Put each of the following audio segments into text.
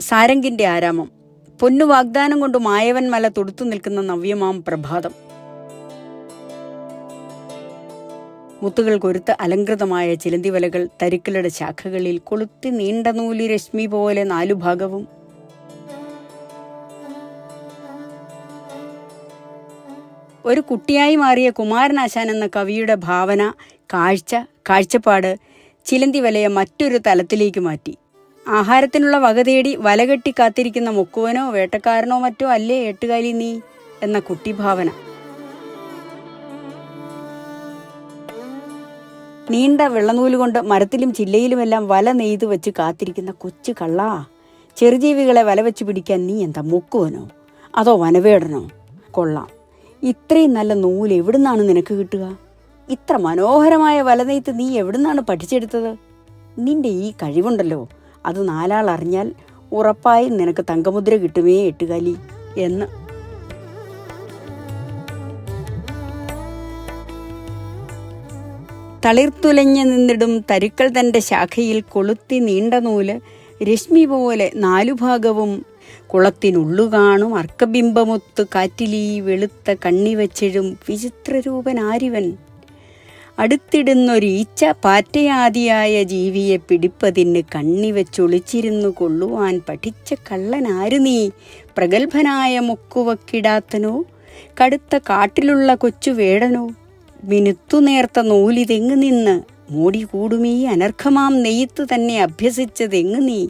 സാരംഗിന്റെ ആരാമം. പൊന്നു വാഗ്ദാനം കൊണ്ട് മായവൻ മല തൊടുത്തു നിൽക്കുന്ന നവ്യമാം പ്രഭാതം. മുത്തുകൾ കൊരുത്ത് അലങ്കൃതമായ ചിലന്തിവലകൾ തരിക്കലുടെ ശാഖകളിൽ കൊളുത്തി നീണ്ട നൂലി രശ്മി പോലെ നാലു ഭാഗവും. ഒരു കുട്ടിയായി മാറിയ കുമാരനാശാൻ എന്ന കവിയുടെ ഭാവന കാഴ്ച കാഴ്ചപ്പാട് ചിലന്തി വലയെ മറ്റൊരു തലത്തിലേക്ക് മാറ്റി. ആഹാരത്തിനുള്ള വക തേടി വലകെട്ടി കാത്തിരിക്കുന്ന മുക്കുവനോ വേട്ടക്കാരനോ മറ്റോ അല്ലേ എട്ടുകാലി നീ എന്ന കുട്ടിഭാവന. നീണ്ട വെള്ളനൂൽ കൊണ്ട് മരത്തിലും ചില്ലയിലുമെല്ലാം വല നെയ്തു വെച്ച് കാത്തിരിക്കുന്ന കൊച്ചു കള്ളാ. ചെറുജീവികളെ വല വെച്ച് പിടിക്കാൻ നീ എന്താ മുക്കുവനോ? അതോ വനവേടനോ? കൊള്ളാം. ഇത്രയും നല്ല നൂൽ എവിടുന്നാണ് നിനക്ക് കിട്ടുക? ഇത്ര മനോഹരമായ വല വലനെയ്ത്ത് നീ എവിടുന്നാണ് പഠിച്ചെടുത്തത്? നിന്റെ ഈ കഴിവുണ്ടല്ലോ. അത് നാലാൾ അറിഞ്ഞാൽ ഉറപ്പായും നിനക്ക് തങ്കമുദ്ര കിട്ടുമേ എട്ടുകാലി എന്ന്. തളിർത്തുലഞ്ഞു നിന്നിടും തരുക്കൾ തന്റെ ശാഖയിൽ കൊളുത്തി നീണ്ട നൂൽ രശ്മി പോലെ നാലുഭാഗവും കുളത്തിനുള്ളു കാണും അർക്കബിംബമൊത്ത് കാറ്റിലീ വെളുത്ത കണ്ണി വച്ചിടും വിചിത്രരൂപനാരിവൻ. അടുത്തിടുന്നൊരീച്ച പാറ്റയാദിയായ ജീവിയെ പിടിപ്പതിന് കണ്ണിവെച്ചൊളിച്ചിരുന്നു കൊള്ളുവാൻ പഠിച്ച കള്ളനാരു നീ. പ്രഗത്ഭനായ മുക്കുവക്കിടാത്തനോ? കടുത്ത കാട്ടിലുള്ള കൊച്ചു വേടനോ? മിനുത്തു നേർത്ത നൂലിതെങ്ങ് നിന്ന് മൂടി കൂടുമീ അനർഘമാം നെയ്ത്ത് തന്നെ അഭ്യസിച്ചതെങ്ങ് നീ?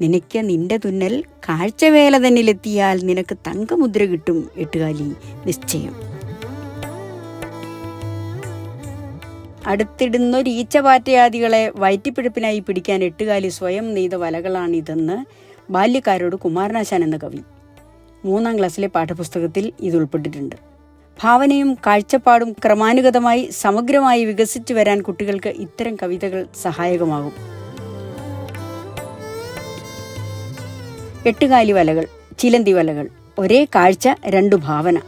നിനക്ക് നിന്റെ തുന്നൽ കാഴ്ചവേല തന്നിലെത്തിയാൽ നിനക്ക് തങ്കമുദ്ര കിട്ടും എട്ടുകാലി. നിശ്ചയം. അടുത്തിടുന്നൊരു ഈച്ചപാറ്റയാദികളെ വയറ്റിപ്പിഴപ്പിനായി പിടിക്കാൻ എട്ടുകാലി സ്വയം നെയ്ത വലകളാണിതെന്ന് ബാല്യക്കാരോട് കുമാരനാശാൻ എന്ന കവി മൂന്നാം ക്ലാസ്സിലെ പാഠപുസ്തകത്തിൽ ഇത് ഉൾപ്പെട്ടിട്ടുണ്ട് ഭാവനയും കാഴ്ചപ്പാടും ക്രമാനുഗതമായി സമഗ്രമായി വികസിച്ചു വരാൻ കുട്ടികൾക്ക് ഇത്തരം കവിതകൾ സഹായകമാകും. എട്ടുകാലി വലകൾ ചിലന്തി വലകൾ ഒരേ കാഴ്ച രണ്ടു ഭാവന.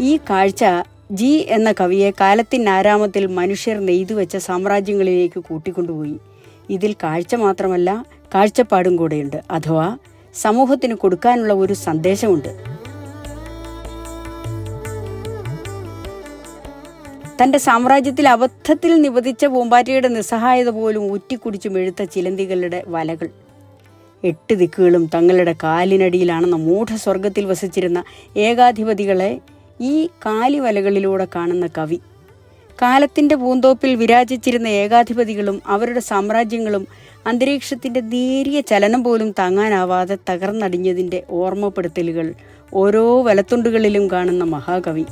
ഈ കാഴ്ച ജി എന്ന കവിയെ കാലത്തിനാരാമത്തിൽ മനുഷ്യർ നെയ്തുവെച്ച സാമ്രാജ്യങ്ങളിലേക്ക് കൂട്ടിക്കൊണ്ടുപോയി. ഇതിൽ കാഴ്ച മാത്രമല്ല കാഴ്ചപ്പാടും കൂടെയുണ്ട്. അഥവാ സമൂഹത്തിന് കൊടുക്കാനുള്ള ഒരു സന്ദേശമുണ്ട്. തന്റെ സാമ്രാജ്യത്തിൽ അബദ്ധത്തിൽ നിപതിച്ച പൂമ്പാറ്റയുടെ നിസ്സഹായത പോലും ഊറ്റിക്കുടിച്ചു മെഴുത്ത ചിലന്തികളുടെ വലകൾ. എട്ട് ദിക്കുകളും തങ്ങളുടെ കാലിനടിയിലാണെന്ന മൂഢസ്വർഗത്തിൽ വസിച്ചിരുന്ന ഏകാധിപതികളെ ഈ കാലിവലകളിലൂടെ കാണുന്ന കവി. കാലത്തിന്റെ പൂന്തോപ്പിൽ വിരാജിച്ചിരുന്ന ഏകാധിപതികളും അവരുടെ സാമ്രാജ്യങ്ങളും അന്തരീക്ഷത്തിന്റെ നേരിയ ചലനം പോലും താങ്ങാനാവാതെ തകർന്നടിഞ്ഞതിന്റെ ഓർമ്മപ്പെടുത്തലുകൾ ഓരോ വലത്തുണ്ടുകളിലും കാണുന്ന മഹാകവി.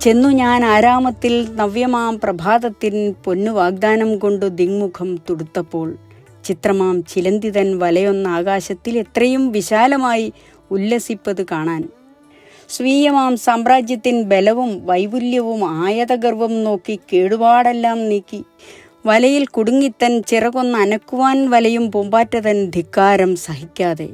ചെന്നു ഞാൻ ആരാമത്തിൽ നവ്യമാം പ്രഭാതത്തിൻ പൊന്നു വാഗ്ദാനം കൊണ്ടു ദിങ്മുഖം തുടുത്തപ്പോൾ ചിത്രമാം ചിലന്തിതൻ വലയൊന്ന ആകാശത്തിൽ എത്രയും വിശാലമായി ഉല്ലസിപ്പത് കാണാൻ. സ്വീയമാം സാമ്രാജ്യത്തിൻ ബലവും വൈപുല്യവും ആയതഗർവം നോക്കി കേടുപാടെല്ലാം നീക്കി. വലയിൽ കുടുങ്ങിത്തൻ ചിറകൊന്ന് അനക്കുവാൻ വലയും പൂമ്പാറ്റതൻ ധിക്കാരം സഹിക്കാതെ.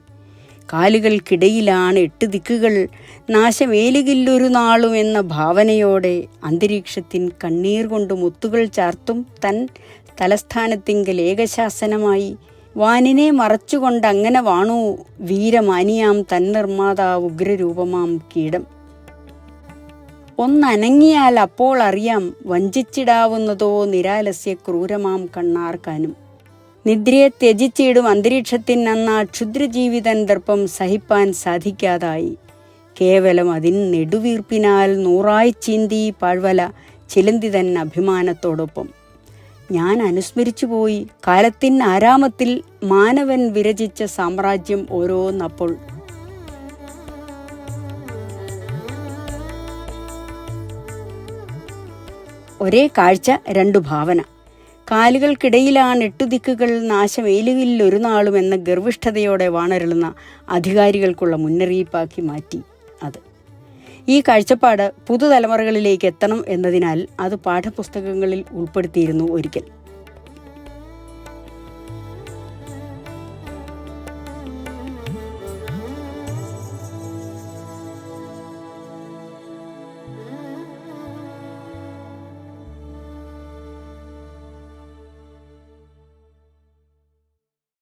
കാലുകൾക്കിടയിലാണ് എട്ട് ദിക്കുകൾ. നാശമേലുകില്ലൊരു നാളും എന്ന ഭാവനയോടെ അന്തരീക്ഷത്തിൻ കണ്ണീർ കൊണ്ട് മുത്തുകൾ ചാർത്തും തൻ തലസ്ഥാനത്തിങ്കൽ ഏകശാസനമായി. വാനിനെ മറച്ചുകൊണ്ട് അങ്ങനെ വാണു. വീരമാനിയാം തൻ നിർമ്മാതാവ് ഉഗ്രരൂപമാം കീടം. ഒന്നനങ്ങിയാൽ അപ്പോൾ അറിയാം വഞ്ചിച്ചിടാവുന്നതോ നിരാലസ്യ ക്രൂരമാം കണ്ണാർക്കാനും. നിദ്രയെ ത്യജിച്ചിടും അന്തരീക്ഷത്തിൻ അന്ന ക്ഷുദ്രജീവിതൻ ദർപ്പം സഹിപ്പാൻ സാധിക്കാതായി. കേവലം അതിൻ നെടുവീർപ്പിനാൽ നൂറായി ചീന്തി പാഴ്വല ചിലന്തിതൻ അഭിമാനത്തോടൊപ്പം. ഞാൻ അനുസ്മരിച്ചു പോയി. കാലത്തിൻ ആരാമത്തിൽ മാനവൻ വിരചിച്ച സാമ്രാജ്യം ഓരോന്നപ്പോൾ. ഒരേ കാഴ്ച രണ്ടു ഭാവന. കാലുകൾക്കിടയിലാണ് എട്ടുദിക്കുകൾ നാശമേലുകിൽ ഒരു നാളും എന്ന ഗർവിഷ്ഠതയോടെ വാണരുളുന്ന അധികാരികൾക്കുള്ള മുന്നറിയിപ്പാക്കി മാറ്റി അത്. ഈ കാഴ്ചപ്പാട് പുതുതലമുറകളിലേക്ക് എത്തണം എന്നതിനാൽ അത് പാഠപുസ്തകങ്ങളിൽ ഉൾപ്പെടുത്തിയിരുന്നു ഒരിക്കൽ.